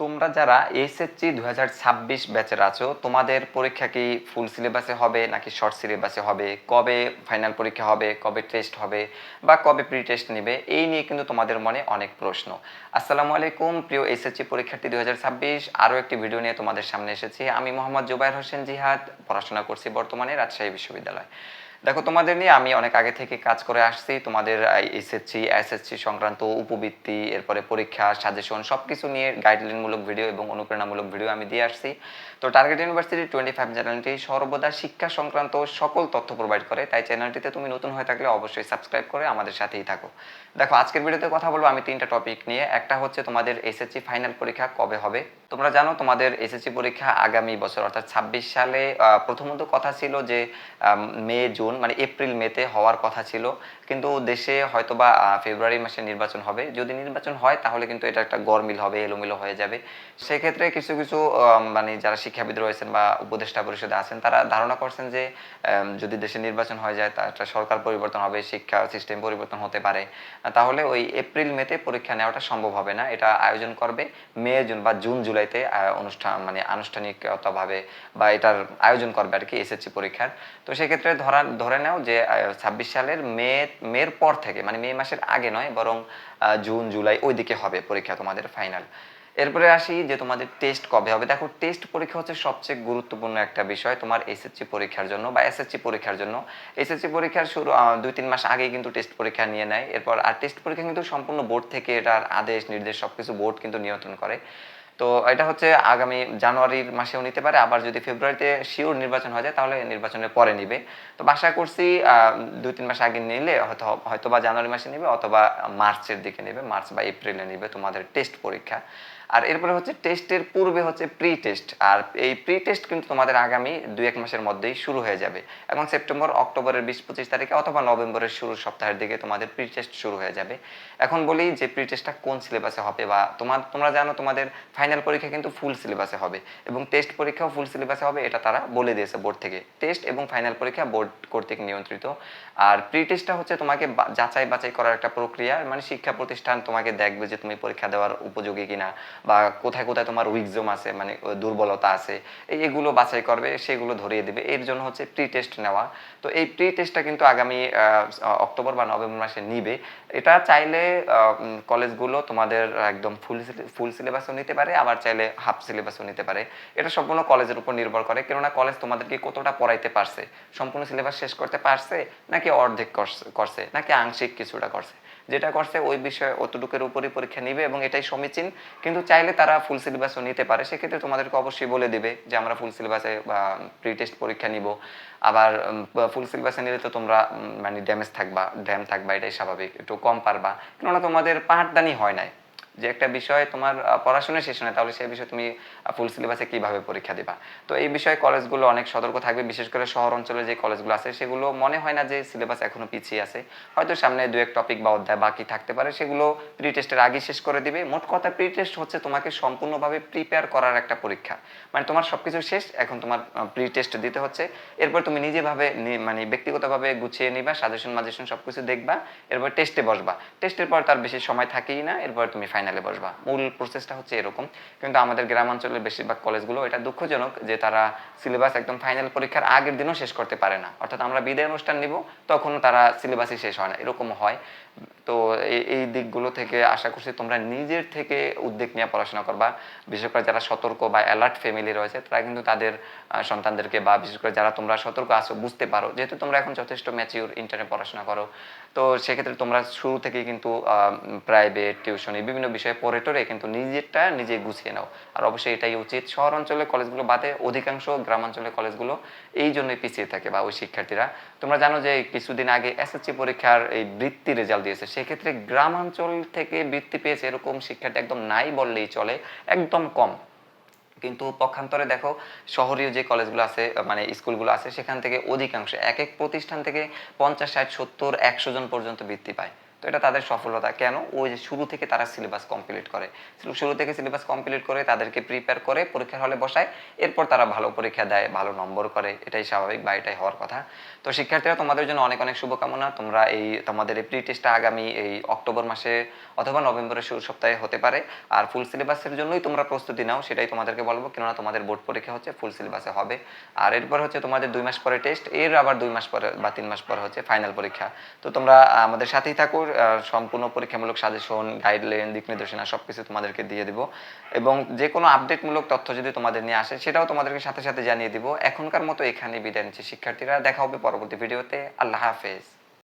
তোমরা যারা এসএসসি দু হাজার ছাব্বিশ ব্যাচের আছো, তোমাদের পরীক্ষা কি ফুল সিলেবাসে হবে নাকি শর্ট সিলেবাসে হবে? কবে ফাইনাল পরীক্ষা হবে, কবে টেস্ট হবে বা কবে প্রি টেস্ট নেবে? এই নিয়ে কিন্তু তোমাদের মনে অনেক প্রশ্ন। আসসালামু আলাইকুম, প্রিয় এইচএসসি পরীক্ষার্থী দু হাজার ছাব্বিশ। আরও একটি ভিডিও নিয়ে তোমাদের সামনে এসেছি। আমি মোহাম্মদ জুবাইর হোসেন জিহাদ, পড়াশোনা করছি বর্তমানে রাজশাহী বিশ্ববিদ্যালয়। দেখো, তোমাদের নিয়ে আমি অনেক আগে থেকে কাজ করে আসছি। তোমাদের এসএসসি এসএসসি সংক্রান্ত উপবৃত্তি, এরপরে পরীক্ষা সাজেশন সব কিছু নিয়ে গাইডলাইনমূলক ভিডিও এবং অনুপ্রেরণামূলক ভিডিও আমি দিয়ে আসছি। তো টার্গেট ইউনিভার্সিটি টোয়েন্টি ফাইভ চ্যানেলটি সর্বদা শিক্ষা সংক্রান্ত সকল তথ্য প্রোভাইড করে। তাই চ্যানেলটিতে তুমি নতুন হয়ে থাকলে অবশ্যই সাবস্ক্রাইব করে আমাদের সাথেই থাকো। দেখো, আজকের ভিডিওতে কথা বলব আমি তিনটা টপিক নিয়ে। একটা হচ্ছে তোমাদের এসএসসি ফাইনাল পরীক্ষা কবে হবে? তোমরা জানো, তোমাদের এসএসসি পরীক্ষা আগামী বছর, অর্থাৎ ছাব্বিশ সালে প্রথমত কথা ছিল যে মে, জুন মানে এপ্রিল মেতে হওয়ার কথা ছিল। কিন্তু দেশে হয়তোবা ফেব্রুয়ারি মাসে নির্বাচন হবে। যদি নির্বাচন হয়, তাহলে কিন্তু এটা একটা গরমিল হবে, এলোমেলো হয়ে যাবে। সেক্ষেত্রে কিছু কিছু মানে যারা শিক্ষাবিদ রয়েছেন বা উপদেষ্টা পরিষদে আছেন, তারা ধারণা করছেন যে যদি দেশে নির্বাচন হয়ে যায়, তা একটা সরকার পরিবর্তন হবে, শিক্ষা সিস্টেম পরিবর্তন হতে পারে। তাহলে ওই এপ্রিল মেতে পরীক্ষা নেওয়াটা সম্ভব হবে না। এটা আয়োজন করবে মে, জুন বা জুন জুলাইতে অনুষ্ঠান মানে আনুষ্ঠানিকতাভাবে বা এটার আয়োজন করবে আর কি এসএসসি পরীক্ষার। তো সেক্ষেত্রে ধরা, ধরে নাও যে ছাব্বিশ সালের মে, মের পর থেকে মানে মে মাসের আগে নয়, বরং জুন, জুলাই ওই দিকে হবে পরীক্ষা তোমাদের ফাইনাল। এরপরে আসি যে তোমাদের টেস্ট কবে হবে। দেখো, টেস্ট পরীক্ষা হচ্ছে সবচেয়ে গুরুত্বপূর্ণ একটা বিষয় তোমার এসএসসি পরীক্ষার জন্য বা এসএসসি পরীক্ষার জন্য। এসএসসি পরীক্ষার শুরু দুই, তিন মাস আগেই কিন্তু টেস্ট পরীক্ষা নিয়ে নেয়। এরপর, আর টেস্ট পরীক্ষা কিন্তু সম্পূর্ণ বোর্ড থেকে এটার আদেশ, নির্দেশ সবকিছু বোর্ড কিন্তু নিয়ন্ত্রণ করে। তো এটা হচ্ছে আগামী জানুয়ারির মাসেও নিতে পারে, আবার যদি ফেব্রুয়ারিতে শিওর নির্বাচন হয়ে যায় তাহলে নির্বাচনের পরে নিবে। তো আশা করছি দুই তিন মাস আগে নিলে হয়তো হয়তো বা জানুয়ারি মাসে নিবে অথবা মার্চের দিকে নেবে, মার্চ বা এপ্রিলে নিবে তোমাদের টেস্ট পরীক্ষা। আর এরপরে হচ্ছে টেস্টের পূর্বে হচ্ছে প্রি টেস্ট আর এই প্রি টেস্ট কিন্তু তোমাদের আগামী দুই এক মাসের মধ্যেই শুরু হয়ে যাবে। এখন সেপ্টেম্বর, অক্টোবরের বিশ পঁচিশ তারিখে অথবা নভেম্বরের শুরুর সপ্তাহের দিকে তোমাদের প্রি টেস্ট শুরু হয়ে যাবে। এখন বলি যে প্রি টেস্টটা কোন সিলেবাসে হবে বা তোমার, তোমরা জানো তোমাদের ফাইনাল পরীক্ষা কিন্তু ফুল সিলেবাসে হবে এবং টেস্ট পরীক্ষাও ফুল সিলেবাসে হবে, এটা তারা বলে দিয়েছে বোর্ড থেকে। টেস্ট এবং ফাইনাল পরীক্ষা বোর্ড কর্তৃক নিয়ন্ত্রিত। আর প্রি টেস্টটা হচ্ছে তোমাকে যাচাই বাছাই করার একটা প্রক্রিয়া মানে শিক্ষা প্রতিষ্ঠান তোমাকে দেখবে যে তুমি পরীক্ষা দেওয়ার উপযোগী কিনা। বা কোথায় কোথায় তোমার উইকজম আছে মানে দুর্বলতা আছে এগুলো বাছাই করবে, সেগুলো ধরিয়ে দিবে। এর জন্য হচ্ছে প্রি টেস্ট নেওয়া। তো এই প্রি টেস্টটা কিন্তু আগামী অক্টোবর বা নভেম্বর মাসে নিবে। এটা চাইলে কলেজগুলো তোমাদের একদম ফুল ফুল সিলেবাসও নিতে পারে, আবার চাইলে হাফ সিলেবাসও নিতে পারে। এটা সম্পূর্ণ কলেজের উপর নির্ভর করে, কেননা কলেজ তোমাদেরকে কতটা পড়াইতে পারছে? সম্পূর্ণ সিলেবাস শেষ করতে পারছে, নাকি অর্ধেক করছে, নাকি আংশিক কিছুটা করছে? যেটা করছে ওই বিষয়ে অতটুকের উপরই পরীক্ষা নিবে এবং এটাই সমীচীন। কিন্তু চাইলে তারা ফুল সিলেবাসও নিতে পারে। সেক্ষেত্রে তোমাদেরকে অবশ্যই বলে দিবে যে, আমরা ফুল সিলেবাসে বা প্রি টেস্ট পরীক্ষা নিব। আবার ফুল সিলেবাসে নিলে তো তোমরা মানে ড্যামেজ থাকবা ড্যাম থাকবা, এটাই স্বাভাবিক। একটু কম পারবা। কেননা তোমাদের পাঠদানি হয় নাই। যে একটা বিষয় তোমার পড়াশোনা শেষ হয় তাহলে সেই বিষয়ে তুমি ফুল সিলেবাসে কীভাবে পরীক্ষা দিবা? তো এই বিষয়ে কলেজগুলো অনেক সতর্ক থাকবে, বিশেষ করে শহর অঞ্চলে যে কলেজগুলো আছে, সেগুলো মনে হয় না যে সিলেবাস এখনও পিছিয়ে আছে। হয়তো সামনে দু এক টপিক বা অধ্যায় বাকি থাকতে পারে, সেগুলো প্রি টেস্টের আগে শেষ করে দিবে। মোট কথা প্রি টেস্ট হচ্ছে তোমাকে সম্পূর্ণভাবে প্রিপেয়ার করার একটা পরীক্ষা। মানে তোমার সবকিছু শেষ, এখন তোমার প্রি টেস্ট দিতে হচ্ছে। এরপর তুমি নিজেভাবে নি- মানে ব্যক্তিগতভাবে গুছিয়ে নিবা সাজেশন মাজেশন সবকিছু দেখবা, এরপর টেস্টে বসবা। টেস্টের পর তার বেশি সময় থাকেই না, এরপর তুমি ফাইনালে বসবা। মূল প্রসেসটা হচ্ছে এরকম। কিন্তু আমাদের গ্রামাঞ্চলের বেশিরভাগ কলেজগুলো এটা দুঃখজনক যে তারা সিলেবাস একদম ফাইনাল পরীক্ষার আগের দিনও শেষ করতে পারে না। অর্থাৎ আমরা বিদায় অনুষ্ঠান নিব, তখনও তারা সিলেবাসই শেষ হয় না। এরকম হয়। তো এই দিকগুলো থেকে আশা করছি তোমরা নিজের থেকে উদ্যোগ নিয়ে পড়াশোনা করবা। বিশেষ করে যারা সতর্ক বা অ্যালার্ট ফ্যামিলি রয়েছে, তারা কিন্তু তাদের সন্তানদেরকে বা বিশেষ করে যারা তোমরা সতর্ক আছো, বুঝতে পারো। যেহেতু তোমরা এখন যথেষ্ট ম্যাচিউর ইন্টারনেট পড়াশোনা করো তো সেক্ষেত্রে তোমরা শুরু থেকেই কিন্তু প্রাইভেট টিউশনি বিভিন্ন বিষয়ে পড়ে টরে কিন্তু নিজেরটা নিজে গুছিয়ে নাও। আর অবশ্যই এটাই উচিত শহর অঞ্চলের কলেজগুলো বাদে অধিকাংশ গ্রামাঞ্চলের কলেজগুলো এই জন্যই পিছিয়ে থাকে বা ওই শিক্ষার্থীরা। তোমরা জানো যে কিছুদিন আগে এসএসসি পরীক্ষার এই বৃত্তি রেজাল্ট দিয়েছে। সেক্ষেত্রে গ্রামাঞ্চল থেকে বৃত্তি পেয়েছে এরকম শিক্ষার্থী একদম নাই বললেই চলে, একদম কম। কিন্তু পক্ষান্তরে দেখো শহরীয় যে কলেজগুলো আছে মানে স্কুলগুলো আছে, সেখান থেকে অধিকাংশ এক এক প্রতিষ্ঠান থেকে পঞ্চাশ, ষাট, সত্তর, একশো জন পর্যন্ত বৃত্তি পায়। তো এটা তাদের সফলতা। কেন? ওই যে শুরু থেকে তারা সিলেবাস কমপ্লিট করে। শুরু- থেকে সিলেবাস কমপ্লিট করে তাদেরকে প্রিপেয়ার করে পরীক্ষার হলে বসায়, এরপর তারা ভালো পরীক্ষা দেয়, ভালো নম্বর করে। এটাই স্বাভাবিক বা এটাই হওয়ার কথা। তো শিক্ষার্থীরা, তোমাদের জন্য অনেক অনেক শুভকামনা। তোমরা এই, তোমাদের এই প্রি টেস্টটা আগামী এই অক্টোবর মাসে অথবা নভেম্বরের শুরু সপ্তাহে হতে পারে। আর ফুল সিলেবাসের জন্যই তোমরা প্রস্তুতি নাও, সেটাই তোমাদেরকে বলব। কেননা তোমাদের বোর্ড পরীক্ষা হচ্ছে ফুল সিলেবাসে হবে। আর এরপর হচ্ছে তোমাদের দুই মাস পরে টেস্ট এর আবার দুই মাস পরে বা তিন মাস পরে হচ্ছে ফাইনাল পরীক্ষা। তো তোমরা আমাদের সাথেই থাকো সম্পূর্ণ পরীক্ষামূলক সাজেশন গাইডলাইন দিক নির্দেশনা সব কিছু তোমাদেরকে দিয়ে দিব। এবং যে কোনো আপডেটমূলক তথ্য যদি তোমাদের নিয়ে আসে, সেটাও তোমাদেরকে সাথে সাথে জানিয়ে দিব। এখনকার মতো এখানে বিদায় নিচ্ছি। শিক্ষার্থীরা, দেখা হবে পরবর্তী ভিডিওতে আল্লাহ হাফেজ।